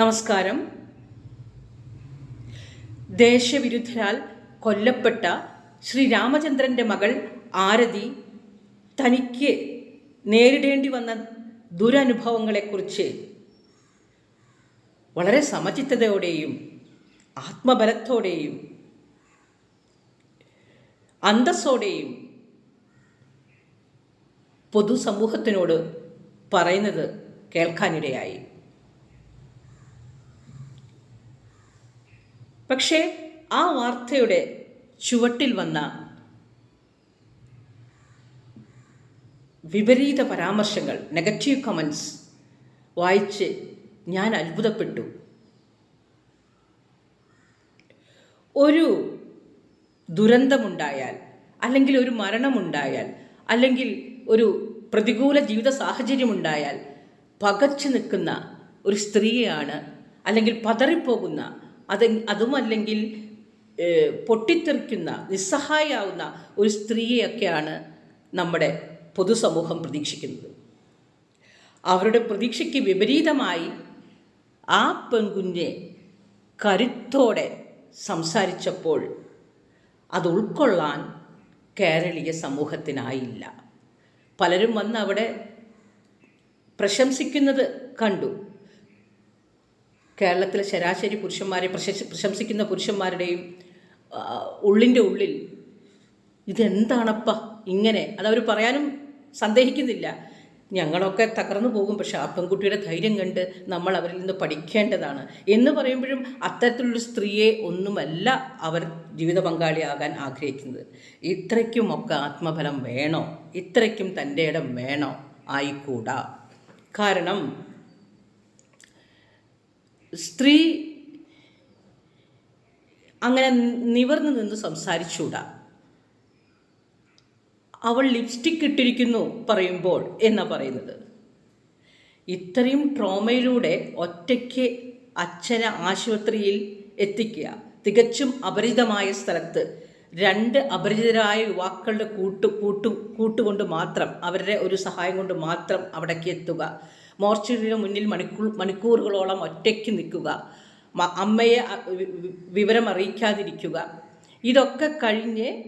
നമസ്കാരം. ദേശവിരുദ്ധരാൽ കൊല്ലപ്പെട്ട ശ്രീ രാമചന്ദ്രന്റെ മകൾ ആരതി തനിക്ക് നേരിടേണ്ടി വന്ന ദുരനുഭവങ്ങളെക്കുറിച്ച് വളരെ സമചിത്തതയോടെയും ആത്മബലത്തോടെയും അന്തസ്സോടെയും പൊതുസമൂഹത്തിനോട് പറയുന്നത് കേൾക്കാനിടയായി. പക്ഷേ ആ വാർത്തയുടെ ചുവട്ടിൽ വന്ന വിപരീത പരാമർശങ്ങൾ നെഗറ്റീവ് കമൻസ് വായിച്ച് ഞാൻ അത്ഭുതപ്പെട്ടു. ഒരു ദുരന്തമുണ്ടായാൽ അല്ലെങ്കിൽ ഒരു മരണമുണ്ടായാൽ അല്ലെങ്കിൽ ഒരു പ്രതികൂല ജീവിത സാഹചര്യമുണ്ടായാൽ പകച്ചു നിൽക്കുന്ന ഒരു സ്ത്രീയാണ് അല്ലെങ്കിൽ പതറിപ്പോകുന്ന അത് അതുമല്ലെങ്കിൽ പൊട്ടിത്തെറിക്കുന്ന നിസ്സഹായാവുന്ന ഒരു സ്ത്രീയെയൊക്കെയാണ് നമ്മുടെ പൊതുസമൂഹം പ്രതീക്ഷിക്കുന്നത്. അവരുടെ പ്രതീക്ഷയ്ക്ക് വിപരീതമായി ആ പെൺകുഞ്ഞെ കരുത്തോടെ സംസാരിച്ചപ്പോൾ അത് ഉൾക്കൊള്ളാൻ കേരളീയ സമൂഹത്തിനായില്ല. പലരും വന്ന് അവിടെ പ്രശംസിക്കുന്നത് കണ്ടു. കേരളത്തിലെ ശരാശരി പുരുഷന്മാരെ പ്രശംസി പ്രശംസിക്കുന്ന പുരുഷന്മാരുടെയും ഉള്ളിന്റെ ഉള്ളിൽ ഇതെന്താണപ്പ ഇങ്ങനെ? അതവർ പറയാനും സന്ദേഹിക്കുന്നില്ല. ഞങ്ങളൊക്കെ തകർന്നു പോകും പക്ഷെ ആ പെൺകുട്ടിയുടെ ധൈര്യം കണ്ട് നമ്മൾ അവരിൽ നിന്ന് പഠിക്കേണ്ടതാണ്. എന്ന് പറയുമ്പോഴും അത്തരത്തിലുള്ള സ്ത്രീയെ ഒന്നുമല്ല അവർ ജീവിത പങ്കാളിയാകാൻ ആഗ്രഹിക്കുന്നത്. ഇത്രയ്ക്കുമൊക്കെ ആത്മഫലം വേണോ? ഇത്രയ്ക്കും തന്റെ ഇടം വേണോ? ആയിക്കൂടാ. കാരണം സ്ത്രീ അങ്ങനെ നിവർന്നു നിന്ന് സംസാരിച്ചൂടാ അവൾ ലിപ്സ്റ്റിക് ഇട്ടിരിക്കുന്നു പറയുമ്പോൾ എന്നാ പറയുന്നത്? ഇത്രയും ട്രോമയിലൂടെ ഒറ്റയ്ക്ക് അച്ഛനെ ആശുപത്രിയിൽ എത്തിക്കുക. തികച്ചും അപരിചിതമായ സ്ഥലത്ത് രണ്ട് അപരിചിതരായ യുവാക്കളുടെ കൂട്ടു കൂട്ടു കൂട്ടുകൊണ്ട് മാത്രം അവരുടെ ഒരു സഹായം കൊണ്ട് മാത്രം അവിടേക്ക് എത്തുക. മോർച്ചറിയുടെ മുന്നിൽ മണിക്കൂർ മണിക്കൂറുകളോളം ഒറ്റയ്ക്ക് നിൽക്കുക. അമ്മയെ വിവരം അറിയിക്കാതിരിക്കുക. ഇതൊക്കെ കഴിഞ്ഞ്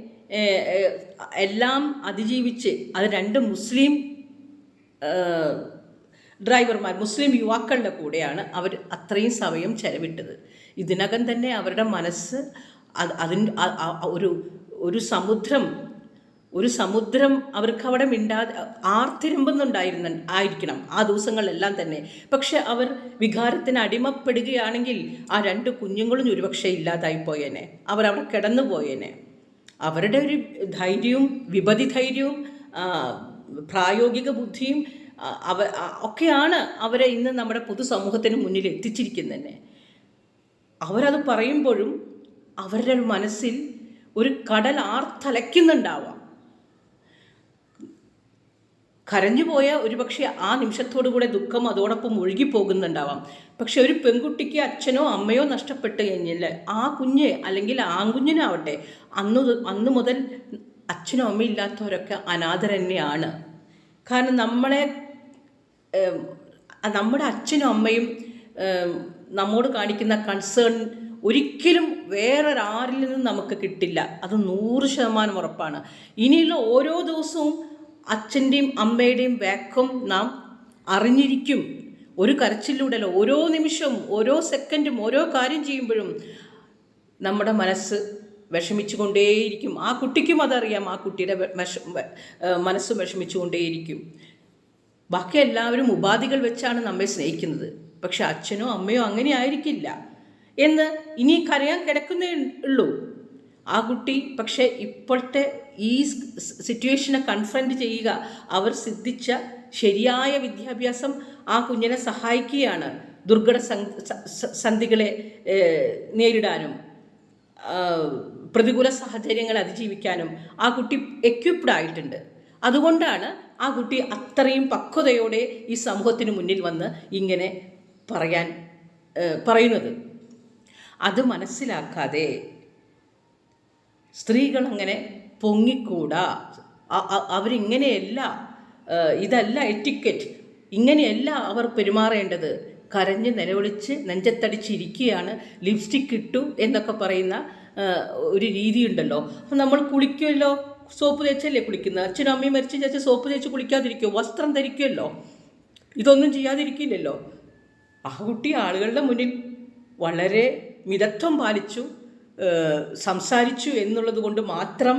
എല്ലാം അതിജീവിച്ച് അത് രണ്ട് മുസ്ലിം ഡ്രൈവർമാർ മുസ്ലിം യുവാക്കളുടെ കൂടെയാണ് അവർ അത്രയും സമയം ചെലവിട്ടത്. ഇതിനകം തന്നെ അവരുടെ മനസ്സ് അത് അതിന് അ- അ- ഒരു ഒരു സമുദ്രം ഒരു സമുദ്രം അവർക്ക് അവിടെ മിണ്ടാതെ ആർത്തിരമ്പുന്നുണ്ടായിരുന്ന ആയിരിക്കണം. ആ ദിവസങ്ങളിലെല്ലാം തന്നെ. പക്ഷെ അവർ വികാരത്തിന് അടിമപ്പെടുകയാണെങ്കിൽ ആ രണ്ട് കുഞ്ഞുങ്ങളും ഒരുപക്ഷെ ഇല്ലാതായി പോയേനെ. അവർ അവിടെ കിടന്നു പോയേനെ. അവരുടെ ഒരു ധൈര്യവും വിപതി ധൈര്യവും പ്രായോഗിക ബുദ്ധിയും അവ ഒക്കെയാണ് അവരെ ഇന്ന് നമ്മുടെ പൊതുസമൂഹത്തിന് മുന്നിൽ എത്തിച്ചിരിക്കുന്നത് അവരത് പറയുമ്പോഴും അവരുടെ മനസ്സിൽ ഒരു കടൽ ആർത്തലയ്ക്കുന്നുണ്ടാവാം കരഞ്ഞുപോയ ഒരുപക്ഷെ ആ നിമിഷത്തോടു കൂടെ ദുഃഖം അതോടൊപ്പം ഒഴുകിപ്പോകുന്നുണ്ടാവാം. പക്ഷെ ഒരു പെൺകുട്ടിക്ക് അച്ഛനോ അമ്മയോ നഷ്ടപ്പെട്ട് കഴിഞ്ഞാൽ ആ കുഞ്ഞ് അല്ലെങ്കിൽ ആൺകുഞ്ഞിനാവട്ടെ അന്ന് അന്ന് മുതൽ അച്ഛനോ അമ്മയും ഇല്ലാത്തവരൊക്കെ അനാഥരന്നെയാണ്. കാരണം നമ്മളെ നമ്മുടെ അച്ഛനും അമ്മയും നമ്മോട് കാണിക്കുന്ന കൺസേൺ ഒരിക്കലും വേറൊരാരിൽ നിന്നും നമുക്ക് കിട്ടില്ല. അത് നൂറ് ശതമാനം ഉറപ്പാണ്. ഇനിയുള്ള ഓരോ ദിവസവും അച്ഛന്റെയും അമ്മയുടെയും വാക്വം നാം അറിഞ്ഞിരിക്കും. ഒരു കരച്ചിലൂടെയല്ല ഓരോ നിമിഷവും ഓരോ സെക്കൻഡും ഓരോ കാര്യം ചെയ്യുമ്പോഴും നമ്മുടെ മനസ്സ് വിഷമിച്ചുകൊണ്ടേയിരിക്കും. ആ കുട്ടിക്കും അതറിയാം ആ കുട്ടിയുടെ വിഷ മനസ്സ് ഏഹ് മനസ്സും വിഷമിച്ചുകൊണ്ടേയിരിക്കും. ബാക്കി എല്ലാവരും ഉപാധികൾ വെച്ചാണ് നമ്മെ സ്നേഹിക്കുന്നത്. പക്ഷെ അച്ഛനോ അമ്മയോ അങ്ങനെ ആയിരിക്കില്ല. എന്ന് ഇനി കരയാൻ കിടക്കുന്നേ ഉള്ളൂ. ആ കുട്ടി പക്ഷേ ഇപ്പോഴത്തെ ഈ സിറ്റുവേഷനെ കൺഫ്രണ്ട് ചെയ്യുക. അവർ സിദ്ധിച്ച ശരിയായ വിദ്യാഭ്യാസം ആ കുഞ്ഞിനെ സഹായിക്കുകയാണ്. ദുർഘട സന്ധികളെ നേരിടാനും പ്രതികൂല സാഹചര്യങ്ങൾ അതിജീവിക്കാനും ആ കുട്ടി എക്വിപ്ഡ് ആയിട്ടുണ്ട്. അതുകൊണ്ടാണ് ആ കുട്ടി അത്രയും പക്വതയോടെ ഈ സമൂഹത്തിന് മുന്നിൽ വന്ന് ഇങ്ങനെ പറയാൻ പറയുന്നത്. അത് മനസ്സിലാക്കാതെ സ്ത്രീകൾ അങ്ങനെ പൊങ്ങിക്കൂടാ? അവരിങ്ങനെയല്ല ഇതല്ല എറ്റിക്കറ്റ്. ഇങ്ങനെയല്ല അവർ പെരുമാറേണ്ടത്. കരഞ്ഞ് നിലവിളിച്ച് നെഞ്ചത്തടിച്ചിരിക്കുകയാണ്. ലിപ്സ്റ്റിക് ഇട്ടു എന്നൊക്കെ പറയുന്ന ഒരു രീതിയുണ്ടല്ലോ. അപ്പം നമ്മൾ കുളിക്കുമല്ലോ? സോപ്പ് തേച്ചല്ലേ കുളിക്കുന്നത്? അച്ഛനും അമ്മയും മരിച്ചു ചേച്ചി സോപ്പ് തേച്ച് കുളിക്കാതിരിക്കുമോ വസ്ത്രം ധരിക്കുമല്ലോ? ഇതൊന്നും ചെയ്യാതിരിക്കില്ലല്ലോ? ആ കുട്ടി ആളുകളുടെ മുന്നിൽ വളരെ മിതത്വം പാലിച്ചു സംസാരിച്ചു എന്നുള്ളത് കൊണ്ട് മാത്രം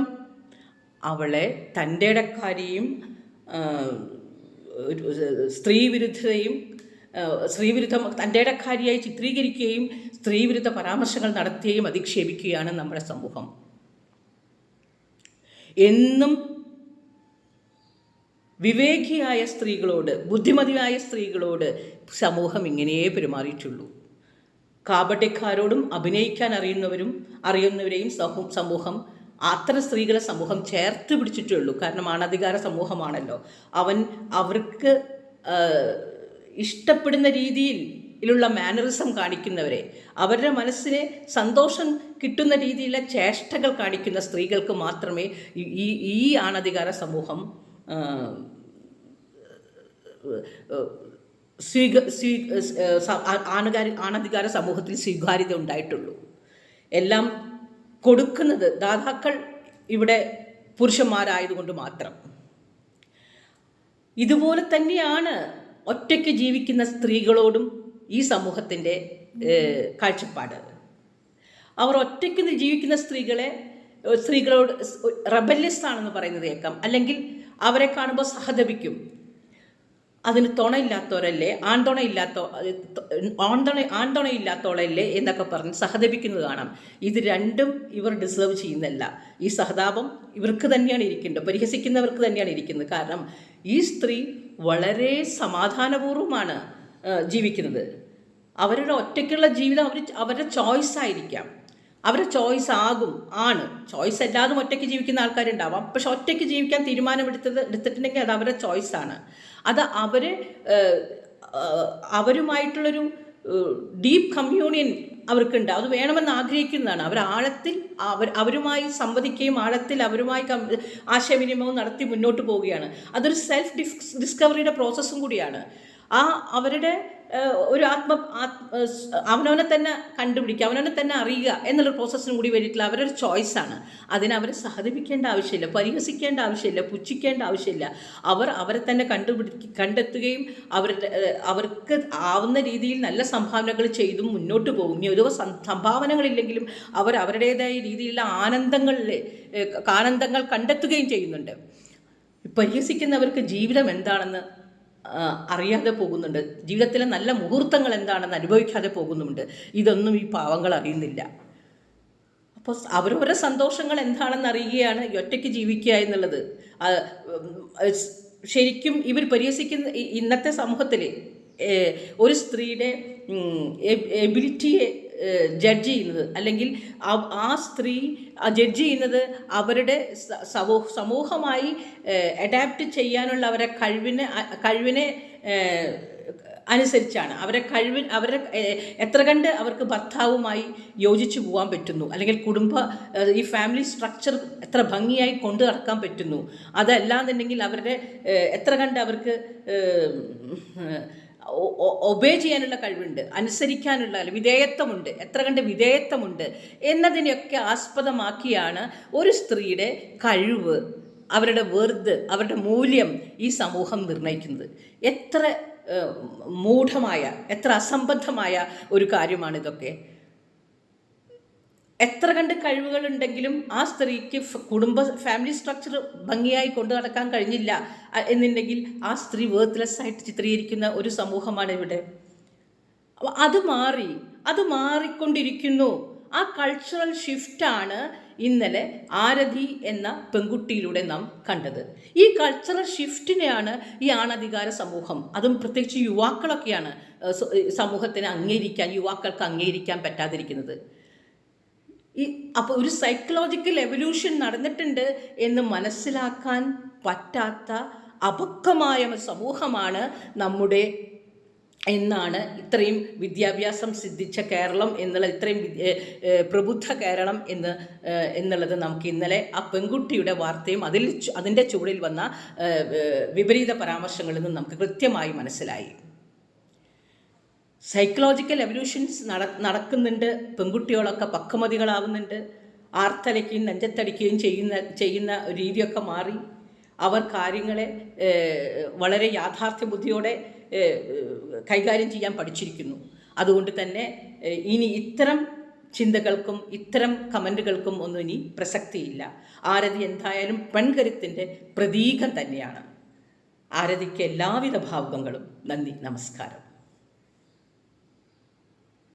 അവളെ തന്റെ ഇടക്കാരിയും സ്ത്രീവിരുദ്ധതയും സ്ത്രീവിരുദ്ധം തന്റെ ഇടക്കാരിയായി ചിത്രീകരിക്കുകയും സ്ത്രീവിരുദ്ധ പരാമർശങ്ങൾ നടത്തുകയും അധിക്ഷേപിക്കുകയാണ് നമ്മുടെ സമൂഹം. എന്നും വിവേകിയായ സ്ത്രീകളോട് ബുദ്ധിമതിയായ സ്ത്രീകളോട് സമൂഹം ഇങ്ങനെയേ പെരുമാറിയിട്ടുള്ളൂ. കാപട്യക്കാരോടും അഭിനയിക്കാൻ അറിയുന്നവരും അറിയുന്നവരെയും സമൂഹം അത്തരം സ്ത്രീകളെ സമൂഹം ചേർത്ത് പിടിച്ചിട്ടേ ഉള്ളൂ. കാരണം ആണധികാര സമൂഹമാണല്ലോ. അവൻ അവർക്ക് ഇഷ്ടപ്പെടുന്ന രീതിയിൽ ഇതിലുള്ള മാനറിസം കാണിക്കുന്നവരെ അവരുടെ മനസ്സിനെ സന്തോഷം കിട്ടുന്ന രീതിയിലെ ചേഷ്ടകൾ കാണിക്കുന്ന സ്ത്രീകൾക്ക് മാത്രമേ ഈ- ഈ ആണധികാര സമൂഹം സ്വീക സ്വീ ആണകാരി ആണധികാര സമൂഹത്തിൽ സ്വീകാര്യത ഉണ്ടായിട്ടുള്ളൂ. എല്ലാം കൊടുക്കുന്നത് ദാതാക്കൾ ഇവിടെ പുരുഷന്മാരായതുകൊണ്ട് മാത്രം. ഇതുപോലെ തന്നെയാണ് ഒറ്റയ്ക്ക് ജീവിക്കുന്ന സ്ത്രീകളോടും ഈ സമൂഹത്തിന്റെ കാഴ്ചപ്പാട്. അവർ ഒറ്റയ്ക്ക് ജീവിക്കുന്ന സ്ത്രീകളെ സ്ത്രീകളോട് റബല്യസ് ആണെന്ന് പറയുന്നത് കേൾക്കാം. അല്ലെങ്കിൽ അവരെ കാണുമ്പോൾ സഹതപിക്കും. അതിന് തുണയില്ലാത്തവരല്ലേ? ആൺതുണ ഇല്ലാത്ത ആൺതുണ ആൺതുണ ഇല്ലാത്തവളല്ലേ എന്നൊക്കെ പറഞ്ഞ് സഹതപിക്കുന്നത് കാണാം. ഇത് രണ്ടും ഇവർ ഡിസേർവ് ചെയ്യുന്നില്ല ഈ സഹതാപം ഇവർക്ക് തന്നെയാണ് ഇരിക്കേണ്ടത്. പരിഹസിക്കുന്നവർക്ക് തന്നെയാണ് ഇരിക്കുന്നത്. കാരണം ഈ സ്ത്രീ വളരെ സമാധാനപൂർവമാണ് ജീവിക്കുന്നത്. അവരുടെ ഒറ്റയ്ക്കുള്ള ജീവിതം അവർ അവരുടെ ചോയ്സ് ആയിരിക്കാം. അവരുടെ ചോയ്സ് ആകും ആണ്. ചോയ്സ് അല്ലാതും ഒറ്റയ്ക്ക് ജീവിക്കുന്ന ആൾക്കാരുണ്ടാവാം. പക്ഷെ ഒറ്റയ്ക്ക് ജീവിക്കാൻ തീരുമാനമെടുത്തത് എടുത്തിട്ടുണ്ടെങ്കിൽ അത് അവരുടെ ചോയ്സാണ് അത് അവർ അവരുമായിട്ടുള്ളൊരു ഡീപ്പ് കമ്മ്യൂണിയൻ അവർക്കുണ്ട്. അത് വേണമെന്ന് ആഗ്രഹിക്കുന്നതാണ്. അവർ ആഴത്തിൽ അവർ അവരുമായി സംവദിക്കുകയും ആഴത്തിൽ അവരുമായി ആശയവിനിമയവും നടത്തി മുന്നോട്ട് പോവുകയാണ്. അതൊരു സെൽഫ് ഡിസ് ഡിസ്കവറിയുടെ പ്രോസസ്സും കൂടിയാണ്. ആ അവരുടെ ഒരു ആത്മ അവനവനെ തന്നെ കണ്ടുപിടിക്കുക അവനവനെ തന്നെ അറിയുക എന്നുള്ള പ്രോസസ്സിനും കൂടി വേണ്ടിയിട്ടുള്ള അവരൊരു ചോയ്സാണ് അതിനെ സഹതിപ്പിക്കേണ്ട ആവശ്യമില്ല പരിഹസിക്കേണ്ട ആവശ്യമില്ല പുച്ഛിക്കേണ്ട ആവശ്യമില്ല. അവർ അവരെ തന്നെ കണ്ടുപിടി കണ്ടെത്തുകയും അവരുടെ അവർക്ക് ആവുന്ന രീതിയിൽ നല്ല സംഭാവനകൾ ചെയ്തും മുന്നോട്ട് പോകും. ഓരോ സംഭാവനകളില്ലെങ്കിലും അവർ അവരുടേതായ രീതിയിലുള്ള ആനന്ദങ്ങളിൽ ആനന്ദങ്ങൾ കണ്ടെത്തുകയും ചെയ്യുന്നുണ്ട്. പരിഹസിക്കുന്നവർക്ക് ജീവിതം എന്താണെന്ന് അറിയാതെ പോകുന്നുണ്ട്. ജീവിതത്തിലെ നല്ല മുഹൂർത്തങ്ങൾ എന്താണെന്ന് അനുഭവിക്കാതെ പോകുന്നുണ്ട് ഇതൊന്നും ഈ പാവങ്ങൾ അറിയുന്നില്ല. അപ്പോൾ അവരവരുടെ സന്തോഷങ്ങൾ എന്താണെന്ന് അറിയുകയാണ് ഒറ്റയ്ക്ക് ജീവിക്കുക എന്നുള്ളത്. ശരിക്കും ഇവർ പരിഹസിക്കുന്ന ഇന്നത്തെ സമൂഹത്തിൽ ഒരു സ്ത്രീയുടെ എബിലിറ്റിയെ ജഡ്ജ് ചെയ്യുന്നത്. അല്ലെങ്കിൽ ആ- സ്ത്രീ ജഡ്ജ് ചെയ്യുന്നത് അവരുടെ സമൂഹമായി അഡാപ്റ്റ് ചെയ്യാനുള്ള അവരെ കഴിവിനെ കഴിവിനെ അനുസരിച്ചാണ്. അവരെ കഴിവ് അവരെ എത്ര കണ്ട് അവർക്ക് ഭർത്താവുമായി യോജിച്ചു പോകാൻ പറ്റുന്നു. അല്ലെങ്കിൽ കുടുംബ ഈ ഫാമിലി സ്ട്രക്ചർ എത്ര ഭംഗിയായി കൊണ്ടു നടക്കാൻ പറ്റുന്നു. അതല്ലാന്നുണ്ടെങ്കിൽ അവരുടെ എത്ര കണ്ട് അവർക്ക് ഒബേ ചെയ്യാനുള്ള കഴിവുണ്ട് അനുസരിക്കാനുള്ള വിധേയത്വമുണ്ട് എത്ര കണ്ട് വിധേയത്വമുണ്ട് എന്നതിനെയൊക്കെ ആസ്പദമാക്കിയാണ് ഒരു സ്ത്രീയുടെ കഴിവ് അവരുടെ വെറുത് അവരുടെ മൂല്യം ഈ സമൂഹം നിർണയിക്കുന്നത്. എത്ര മൂഢമായ എത്ര അസംബദ്ധമായ ഒരു കാര്യമാണ് ഇതൊക്കെ എത്ര കണ്ട് കഴിവുകളുണ്ടെങ്കിലും ആ സ്ത്രീക്ക് കുടുംബ ഫാമിലി സ്ട്രക്ചർ ഭംഗിയായി കൊണ്ടു നടക്കാൻ കഴിഞ്ഞില്ല എന്നുണ്ടെങ്കിൽ ആ സ്ത്രീ വേർത്ത്ലെസ് ആയിട്ട് ചിത്രീകരിക്കുന്ന ഒരു സമൂഹമാണ് ഇവിടെ. അത് മാറി അത് മാറിക്കൊണ്ടിരിക്കുന്നു. ആ കൾച്ചറൽ ഷിഫ്റ്റാണ് ഇന്നലെ ആരതി എന്ന പെൺകുട്ടിയിലൂടെ നാം കണ്ടത്. ഈ കൾച്ചറൽ ഷിഫ്റ്റിനെയാണ് ഈ ആണധികാര സമൂഹം അതും പ്രത്യേകിച്ച് യുവാക്കളൊക്കെയാണ് സമൂഹത്തിന് അംഗീകരിക്കാൻ യുവാക്കൾക്ക് അംഗീകരിക്കാൻ പറ്റാതിരിക്കുന്നത്. ഈ അപ്പോൾ ഒരു സൈക്കോളജിക്കൽ എവല്യൂഷൻ നടന്നിട്ടുണ്ട് എന്ന് മനസ്സിലാക്കാൻ പറ്റാത്ത അപക്വമായ സമൂഹമാണ് നമ്മുടെ എന്നാണ് ഇത്രയും വിദ്യാഭ്യാസം സിദ്ധിച്ച കേരളം എന്നുള്ള ഇത്രയും പ്രബുദ്ധ കേരളം എന്ന് എന്നുള്ളത് നമുക്ക് ഇന്നലെ ആ പെൺകുട്ടിയുടെ വാർത്തയും അതിൽ അതിന്റെ ചുവടിൽ വന്ന വിപരീത പരാമർശങ്ങളിൽ നിന്ന് നമുക്ക് കൃത്യമായി മനസ്സിലായി. സൈക്കോളജിക്കൽ എവല്യൂഷൻസ് നട നടക്കുന്നുണ്ട്. പെൺകുട്ടികളൊക്കെ പക്വമതികളാവുന്നുണ്ട്. ആർത്തലയ്ക്കുകയും നെഞ്ചത്തടിക്കുകയും ചെയ്യുന്ന ചെയ്യുന്ന രീതിയൊക്കെ മാറി. അവർ കാര്യങ്ങളെ വളരെ യാഥാർത്ഥ്യ ബുദ്ധിയോടെ കൈകാര്യം ചെയ്യാൻ പഠിച്ചിരിക്കുന്നു. അതുകൊണ്ട് തന്നെ ഇനി ഇത്തരം ചിന്തകൾക്കും ഇത്തരം കമന്റുകൾക്കും ഒന്നും ഇനി പ്രസക്തിയില്ല. ആരതി എന്തായാലും പെൺകരുത്തിന്റെ പ്രതീകം തന്നെയാണ്. ആരതിക്ക് എല്ലാവിധ ഭാവുകങ്ങളും നന്ദി നമസ്കാരം.